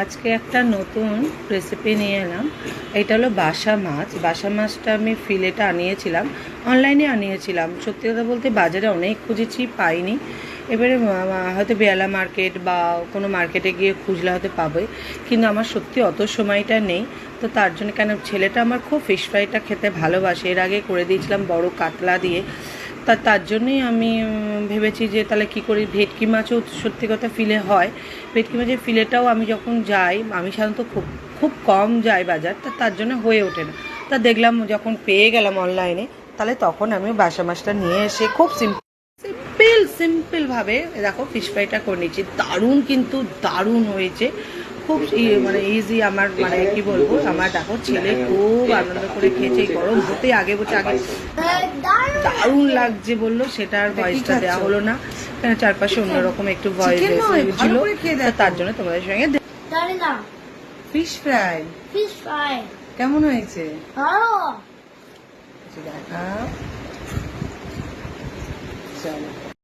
আজকে একটা নতুন রেসিপি নিয়ে এলাম। এটা হলো বাসা মাছ। বাসা মাছটা আমি ফিলেটা আনিয়েছিলাম। অনলাইনে আনিয়েছিলাম। সত্যি কথা বলতে বাজারে অনেক খুঁজেছি, পাইনি। এবারে হয়তো বেয়ালা মার্কেট বা কোনো মার্কেটে গিয়ে খুঁজলে হয়তো পাবে কিন্তু আমার সত্যি অত সময়টা নেই। তো তার জন্য কেন ছেলেটা আমার খুব ফিশ ফ্রাইটা খেতে ভালোবাসে। এর আগে করে দিয়েছিলাম বড় কাতলা দিয়ে। তা তার জন্যই আমি ভেবেছি যে তাহলে কী করি, ভেটকি মাছও সত্যি কথা ফিলে হয়। ভেটকি মাছের ফিলেটাও আমি যখন যাই, আমি সাধারণত খুব খুব কম যাই বাজার, তা তার জন্য হয়ে ওঠে না। তা দেখলাম যখন পেয়ে গেলাম অনলাইনে তাহলে তখন আমি বাসা মাছটা নিয়ে এসে খুব সিম্পল সিম্পল সিম্পলভাবে দেখো ফিশ ফ্রাইটা করে নিচ্ছি। দারুণ কিন্তু দারুণ হয়েছে। খুব ই- মানে ইজি আমার মানে কি বলব আমার দেখো ছেলে খুব আনন্দ করে খেয়েছে গরম হতে আগে বলছে আগে দারুণ লাগছে বলল সেটা আর ভয়েসটা দেওয়া হলো না। কেন চারপাশে অন্যরকম একটু ভয়েস ছিল তার জন্য তোমাদের সঙ্গে ফিশ ফ্রাই ফিশ ফ্রাই কেমন হয়েছে? ভালো। দেখাও। চলো।